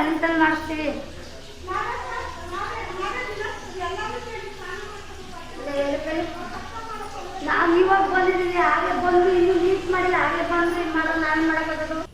ಅಲ್ಲಿಂದ ಮಾಡಿಸ್ತೀವಿ? ನಾವು ಇವಾಗ ಬಂದಿದ್ದೀವಿ ಹಾಗೆ ಬಂದು ಇನ್ನೂ ಲೀಸ್ ಮಾಡಿಲ್ಲ, ಹಾಗೆ ಬಂದು ಇದು ಮಾಡೋದು, ನಾನು ಮಾಡೋದು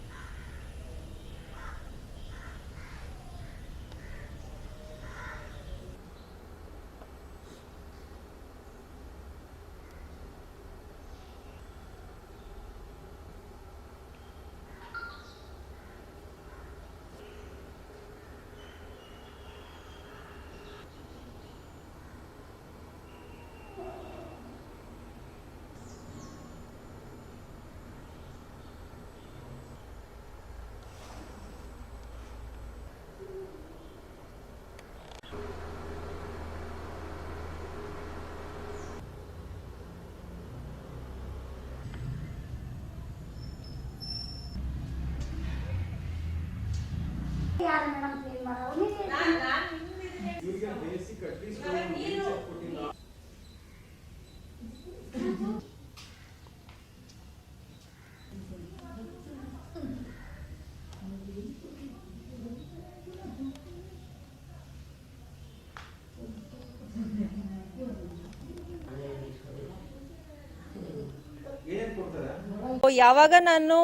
ಯಾರು ಮೇಡಮ್ ಯಾವಾಗ ನಾನು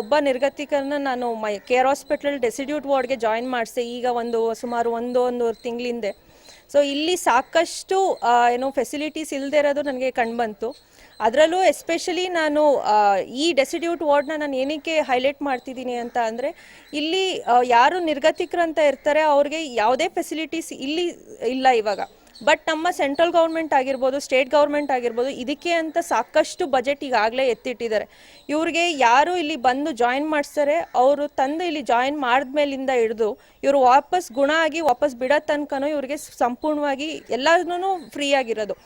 ಒಬ್ಬ ನಿರ್ಗತಿಕರನ್ನ ನಾನು ಮೈ, ಕೇರ್ ಹಾಸ್ಪಿಟಲ್ ಡೆಸಿಡ್ಯೂಟ್ ವಾರ್ಡ್ಗೆ ಜಾಯಿನ್ ಮಾಡಿಸಿ, ಈಗ ಒಂದು ಸುಮಾರು ಒಂದು ಒಂದೂವರೆ ತಿಂಗಳಿಂದೆ. ಸೊ, ಇಲ್ಲಿ ಸಾಕಷ್ಟು ಏನು ಫೆಸಿಲಿಟೀಸ್ ಇಲ್ಲದೆ ಇರೋದು ನನಗೆ ಕಂಡುಬಂತು ಅದರಲ್ಲೂ ಎಸ್ಪೆಷಲಿ ನಾನು ಈ ಡೆಸಿಡ್ಯೂಟ್ ವಾರ್ಡ್ನ ನಾನು ಏನಕ್ಕೆ ಹೈಲೈಟ್ ಮಾಡ್ತಿದ್ದೀನಿ ಅಂತ ಅಂದರೆ, ಇಲ್ಲಿ ಯಾರು ನಿರ್ಗತಿಕರಂತ ಇರ್ತಾರೆ, ಅವ್ರಿಗೆ ಯಾವುದೇ ಫೆಸಿಲಿಟೀಸ್ ಇಲ್ಲಿ ಇಲ್ಲ ಇವಾಗ. ಬಟ್ ನಮ್ಮ ಸೆಂಟ್ರಲ್ ಗೌರ್ಮೆಂಟ್ ಆಗಿರ್ಬೋದು ಸ್ಟೇಟ್ ಗೌರ್ಮೆಂಟ್ ಆಗಿರ್ಬೋದು, ಇದಕ್ಕೆ ಅಂತ ಸಾಕಷ್ಟು ಬಜೆಟ್ ಈಗಾಗಲೇ ಎತ್ತಿಟ್ಟಿದ್ದಾರೆ. ಇವ್ರಿಗೆ ಯಾರು ಇಲ್ಲಿ ಬಂದು ಜಾಯಿನ್ ಮಾಡಿಸ್ತಾರೆ ಅವರು ತಂದು ಇಲ್ಲಿ ಜಾಯಿನ್ ಮಾಡಿದ್ಮೇಲಿಂದ ಹಿಡಿದು ಇವರು ವಾಪಸ್ ಗುಣ ಆಗಿ ವಾಪಸ್ ಬಿಡೋ ತನಕನೂ ಇವರಿಗೆ ಸಂಪೂರ್ಣವಾಗಿ ಎಲ್ಲಾನು ಫ್ರೀ ಆಗಿರೋದು.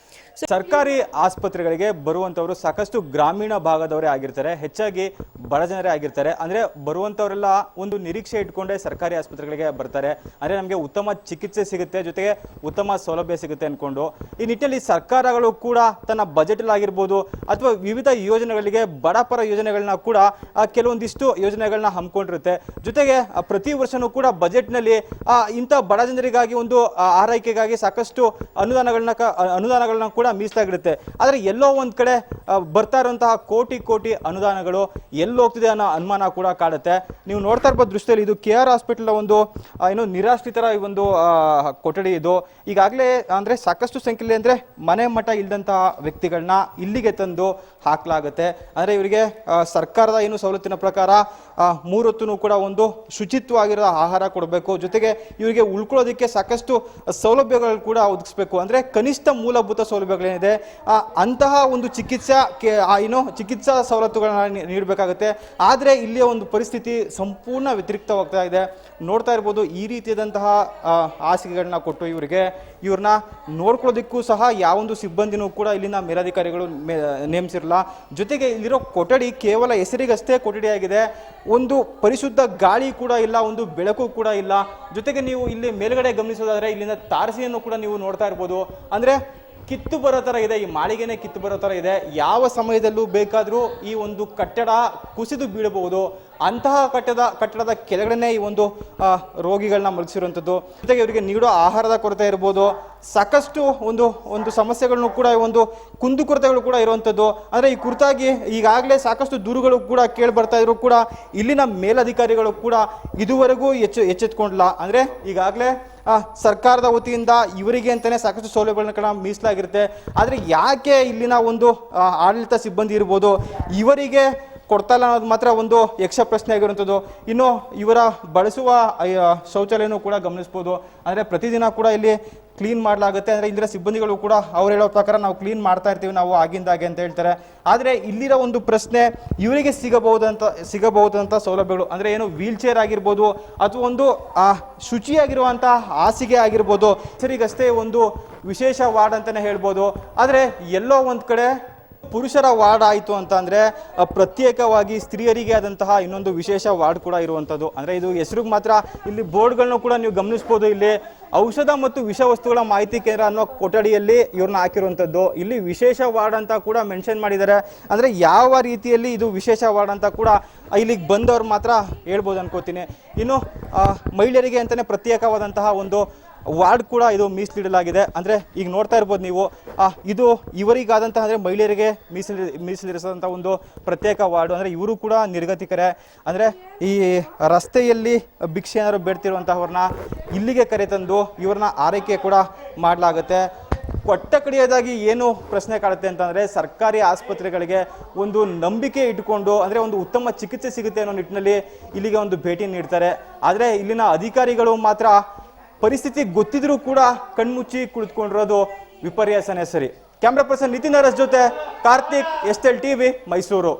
ಸರ್ಕಾರಿ ಆಸ್ಪತ್ರೆಗಳಿಗೆ ಬರುವಂತವರು ಸಾಕಷ್ಟು ಗ್ರಾಮೀಣ ಭಾಗದವರೇ ಆಗಿರ್ತಾರೆ, ಹೆಚ್ಚಾಗಿ ಬಡ ಜನರೇ ಆಗಿರ್ತಾರೆ. ಅಂದ್ರೆ ಬರುವಂಥವರೆಲ್ಲ ಒಂದು ನಿರೀಕ್ಷೆ ಇಟ್ಕೊಂಡೇ ಸರ್ಕಾರಿ ಆಸ್ಪತ್ರೆಗಳಿಗೆ ಬರ್ತಾರೆ. ಅಂದರೆ ನಮಗೆ ಉತ್ತಮ ಚಿಕಿತ್ಸೆ ಸಿಗುತ್ತೆ, ಜೊತೆಗೆ ಉತ್ತಮ ಸೌಲಭ್ಯ ಸಿಗುತ್ತೆ ಅನ್ಕೊಂಡು, ಈ ನಿಟ್ಟಿನಲ್ಲಿ ಸರ್ಕಾರಗಳು ಕೂಡ ತನ್ನ ಬಜೆಟ್ ಆಗಿರ್ಬೋದು ಅಥವಾ ವಿವಿಧ ಯೋಜನೆಗಳಿಗೆ ಬಡಪರ ಯೋಜನೆಗಳನ್ನ ಕೂಡ ಕೆಲವೊಂದಿಷ್ಟು ಯೋಜನೆಗಳನ್ನ ಹಮ್ಮಿಕೊಂಡಿರುತ್ತೆ. ಜೊತೆಗೆ ಪ್ರತಿ ವರ್ಷನೂ ಕೂಡ ಬಜೆಟ್ನಲ್ಲಿ ಇಂಥ ಬಡ ಜನರಿಗಾಗಿ ಒಂದು ಆರೈಕೆಗಾಗಿ ಸಾಕಷ್ಟು ಅನುದಾನಗಳನ್ನ ಅನುದಾನಗಳನ್ನ ಕೂಡ ಮೀಸಲಾಗಿರುತ್ತೆ. ಆದರೆ ಎಲ್ಲೋ ಒಂದು ಕಡೆ ಬರ್ತಾ ಇರುವಂತಹ ಕೋಟಿ ಕೋಟಿ ಅನುದಾನಗಳು ಎಲ್ಲಿ ಹೋಗ್ತಿದೆ ಅನ್ನೋ ಅನುಮಾನ ಕೂಡ ಕಾಡುತ್ತೆ. ನೀವು ನೋಡ್ತಾ ಇರ್ಬೋದು ದೃಷ್ಟಿಯಲ್ಲಿ ಇದು ಕೆ ಆರ್ ಹಾಸ್ಪಿಟಲ್ ಒಂದು ಏನು ನಿರಾಶ್ರಿತರ ಈ ಒಂದು ಕೊಠಡಿ ಇದು. ಈಗಾಗಲೇ ಅಂದ್ರೆ ಸಾಕಷ್ಟು ಸಂಖ್ಯೆಯಲ್ಲಿ ಅಂದರೆ ಮನೆ ಮಠ ಇಲ್ಲದಂತಹ ವ್ಯಕ್ತಿಗಳನ್ನ ಇಲ್ಲಿಗೆ ತಂದು ಹಾಕಲಾಗುತ್ತೆ. ಅಂದ್ರೆ ಇವರಿಗೆ ಸರ್ಕಾರದ ಏನು ಸವಲತ್ತಿನ ಪ್ರಕಾರ ಮೂರೊತ್ತೂ ಕೂಡ ಒಂದು ಶುಚಿತ್ವವಾಗಿರೋ ಆಹಾರ ಕೊಡಬೇಕು. ಜೊತೆಗೆ ಇವರಿಗೆ ಉಳ್ಕೊಳ್ಳೋದಕ್ಕೆ ಸಾಕಷ್ಟು ಸೌಲಭ್ಯಗಳು ಕೂಡ ಒದಗಿಸ್ಬೇಕು. ಅಂದರೆ ಕನಿಷ್ಠ ಮೂಲಭೂತ ಸೌಲಭ್ಯಗಳೇನಿದೆ ಅಂತಹ ಒಂದು ಚಿಕಿತ್ಸಾ ಕೆ- ಏನು ಚಿಕಿತ್ಸಾ ಸವಲತ್ತುಗಳನ್ನ ನೀಡಬೇಕಾಗುತ್ತೆ. ಆದರೆ ಇಲ್ಲಿಯ ಒಂದು ಪರಿಸ್ಥಿತಿ ಸಂಪೂರ್ಣ ವ್ಯತಿರಿಕ್ತವಾಗ್ತಾ ಇದೆ. ನೋಡ್ತಾ ಇರ್ಬೋದು, ಈ ರೀತಿಯಾದಂತಹ ಹಾಸಿಗೆಗಳನ್ನ ಕೊಟ್ಟು ಇವರಿಗೆ, ಇವ್ರನ್ನ ನೋಡ್ಕೊಳ್ಳೋದಕ್ಕೂ ಸಹ ಯಾವೊಂದು ಸಿಬ್ಬಂದಿನೂ ಕೂಡ ಇಲ್ಲಿನ ಮೇಲಾಧಿಕಾರಿಗಳು ನೇಮಿಸಿರಲ್ಲ. ಜೊತೆಗೆ ಇಲ್ಲಿರೋ ಕೊಠಡಿ ಕೇವಲ ಹೆಸರಿಗಷ್ಟೇ ಕೊಠಡಿ ಆಗಿದೆ. ಒಂದು ಪರಿಶುದ್ಧ ಗಾಳಿ ಕೂಡ ಇಲ್ಲ, ಒಂದು ಬೆಳಕು ಕೂಡ ಇಲ್ಲ. ಜೊತೆಗೆ ನೀವು ಇಲ್ಲಿ ಮೇಲ್ಗಡೆ ಗಮನಿಸೋದಾದರೆ ಇಲ್ಲಿನ ತಾರಸಿಯನ್ನು ಕೂಡ ನೀವು ನೋಡ್ತಾ ಇರ್ಬೋದು. ಅಂದ್ರೆ ಕಿತ್ತು ಬರೋ ಥರ ಇದೆ, ಈ ಮಾಳಿಗೆನೇ ಕಿತ್ತು ಬರೋ ಥರ ಇದೆ. ಯಾವ ಸಮಯದಲ್ಲೂ ಬೇಕಾದರೂ ಈ ಒಂದು ಕಟ್ಟಡ ಕುಸಿದು ಬೀಳಬಹುದು. ಅಂತಹ ಕಟ್ಟಡ ಕಟ್ಟಡದ ಕೆಳಗಡೆನೆ ಈ ಒಂದು ರೋಗಿಗಳನ್ನ ಮಲಗಿಸಿರುವಂಥದ್ದು ಜೊತೆಗೆ ಇವರಿಗೆ ನೀಡೋ ಆಹಾರದ ಕೊರತೆ ಇರ್ಬೋದು. ಸಾಕಷ್ಟು ಒಂದು ಒಂದು ಸಮಸ್ಯೆಗಳನ್ನು ಕೂಡ ಒಂದು ಕುಂದುಕೊರತೆಗಳು ಕೂಡ ಇರುವಂಥದ್ದು. ಅಂದರೆ ಈ ಕುರಿತಾಗಿ ಈಗಾಗಲೇ ಸಾಕಷ್ಟು ದೂರುಗಳು ಕೂಡ ಕೇಳಿ ಬರ್ತಾ ಇದ್ರು ಕೂಡ ಇಲ್ಲಿನ ಮೇಲಧಿಕಾರಿಗಳು ಕೂಡ ಇದುವರೆಗೂ ಎಚ್ಚ ಎಚ್ಚೆತ್ಕೊಂಡಿಲ್ಲ ಅಂದರೆ ಈಗಾಗಲೇ ಸರ್ಕಾರದ ವತಿಯಿಂದ ಇವರಿಗೆ ಅಂತಲೇ ಸಾಕಷ್ಟು ಸೌಲಭ್ಯಗಳನ್ನ ಕೂಡ ಮೀಸಲಾಗಿರುತ್ತೆ. ಆದರೆ ಯಾಕೆ ಇಲ್ಲಿನ ಒಂದು ಆಡಳಿತ ಸಿಬ್ಬಂದಿ ಇರ್ಬೋದು, ಇವರಿಗೆ ಕೊಡ್ತಾ ಇಲ್ಲ ಅನ್ನೋದು ಮಾತ್ರ ಒಂದು ಯಕ್ಷ ಪ್ರಶ್ನೆ ಆಗಿರುವಂಥದ್ದು. ಇನ್ನು ಇವರ ಬಳಸುವ ಶೌಚಾಲಯನೂ ಕೂಡ ಗಮನಿಸ್ಬೋದು. ಅಂದರೆ ಪ್ರತಿದಿನ ಕೂಡ ಇಲ್ಲಿ ಕ್ಲೀನ್ ಮಾಡಲಾಗುತ್ತೆ. ಅಂದರೆ ಇಂದಿರ ಸಿಬ್ಬಂದಿಗಳು ಕೂಡ ಅವ್ರು ಹೇಳೋ ಪ್ರಕಾರ ನಾವು ಕ್ಲೀನ್ ಮಾಡ್ತಾ ಇರ್ತೀವಿ, ನಾವು ಆಗಿಂದಾಗೆ ಅಂತ ಹೇಳ್ತಾರೆ. ಆದರೆ ಇಲ್ಲಿರೋ ಒಂದು ಪ್ರಶ್ನೆ ಇವರಿಗೆ ಸಿಗಬಹುದಂತ ಸಿಗಬಹುದಂಥ ಸೌಲಭ್ಯಗಳು, ಅಂದರೆ ಏನು ವೀಲ್ ಚೇರ್ ಆಗಿರ್ಬೋದು ಅಥವಾ ಒಂದು ಶುಚಿಯಾಗಿರುವಂಥ ಹಾಸಿಗೆ ಆಗಿರ್ಬೋದು. ಸರಿಗಷ್ಟೇ ಒಂದು ವಿಶೇಷ ವಾರ್ಡ್ ಅಂತಲೇ ಹೇಳ್ಬೋದು. ಆದರೆ ಎಲ್ಲೋ ಒಂದು ಕಡೆ ಪುರುಷರ ವಾರ್ಡ್ ಆಯಿತು ಅಂತ ಅಂದರೆ ಪ್ರತ್ಯೇಕವಾಗಿ ಸ್ತ್ರೀಯರಿಗೆ ಆದಂತಹ ಇನ್ನೊಂದು ವಿಶೇಷ ವಾರ್ಡ್ ಕೂಡ ಇರುವಂಥದ್ದು ಅಂದರೆ ಇದು ಹೆಸರಿಗೆ ಮಾತ್ರ ಇಲ್ಲಿ ಬೋರ್ಡ್ಗಳನ್ನ ಕೂಡ ನೀವು ಗಮನಿಸ್ಬೋದು ಇಲ್ಲಿ. ಔಷಧ ಮತ್ತು ವಿಷ ವಸ್ತುಗಳ ಮಾಹಿತಿ ಕೇಂದ್ರ ಅನ್ನೋ ಕೊಠಡಿಯಲ್ಲಿ ಇವ್ರನ್ನ ಹಾಕಿರುವಂಥದ್ದು ಇಲ್ಲಿ ವಿಶೇಷ ವಾರ್ಡ್ ಅಂತ ಕೂಡ ಮೆನ್ಷನ್ ಮಾಡಿದ್ದಾರೆ. ಅಂದರೆ ಯಾವ ರೀತಿಯಲ್ಲಿ ಇದು ವಿಶೇಷ ವಾರ್ಡ್ ಅಂತ ಕೂಡ ಇಲ್ಲಿಗೆ ಬಂದವ್ರು ಮಾತ್ರ ಹೇಳ್ಬೋದು ಅನ್ಕೋತೀನಿ. ಇನ್ನು ಮಹಿಳೆಯರಿಗೆ ಅಂತಲೇ ಪ್ರತ್ಯೇಕವಾದಂತಹ ಒಂದು ವಾರ್ಡ್ ಕೂಡ ಇದು ಮೀಸಲಿಡಲಾಗಿದೆ. ಅಂದರೆ ಈಗ ನೋಡ್ತಾ ಇರ್ಬೋದು ನೀವು ಇದು ಇವರಿಗಾದಂತಹ ಅಂದರೆ ಮಹಿಳೆಯರಿಗೆ ಮೀಸಲಿ ಮೀಸಲಿರಿಸಿದಂಥ ಒಂದು ಪ್ರತ್ಯೇಕ ವಾರ್ಡು. ಅಂದರೆ ಇವರು ಕೂಡ ನಿರ್ಗತಿಕರೇ. ಅಂದರೆ ಈ ರಸ್ತೆಯಲ್ಲಿ ಭಿಕ್ಷೆ ಏನಾದ್ರು ಬೇಡ್ತಿರುವಂಥವ್ರನ್ನ ಇಲ್ಲಿಗೆ ಕರೆತಂದು ಇವ್ರನ್ನ ಆರೈಕೆ ಕೂಡ ಮಾಡಲಾಗುತ್ತೆ. ಕೊಟ್ಟ ಕಡೆಯದಾಗಿ ಏನು ಪ್ರಶ್ನೆ ಕಾಡುತ್ತೆ ಅಂತಂದರೆ ಸರ್ಕಾರಿ ಆಸ್ಪತ್ರೆಗಳಿಗೆ ಒಂದು ನಂಬಿಕೆ ಇಟ್ಕೊಂಡು ಅಂದರೆ ಒಂದು ಉತ್ತಮ ಚಿಕಿತ್ಸೆ ಸಿಗುತ್ತೆ ಅನ್ನೋ ನಿಟ್ಟಿನಲ್ಲಿ ಇಲ್ಲಿಗೆ ಒಂದು ಭೇಟಿ ನೀಡ್ತಾರೆ. ಆದರೆ ಇಲ್ಲಿನ ಅಧಿಕಾರಿಗಳು ಮಾತ್ರ ಪರಿಸ್ಥಿತಿ ಗೊತ್ತಿದ್ರೂ ಕೂಡ ಕಣ್ಮುಚ್ಚಿ ಕುಳಿತುಕೊಂಡಿರೋದು ವಿಪರ್ಯಾಸನೇ ಸರಿ. ಕ್ಯಾಮ್ರಾ ಪರ್ಸನ್ ನಿತಿನ್ ಅರಸ್ ಜೊತೆ Karthik, S L TV, Mysuru.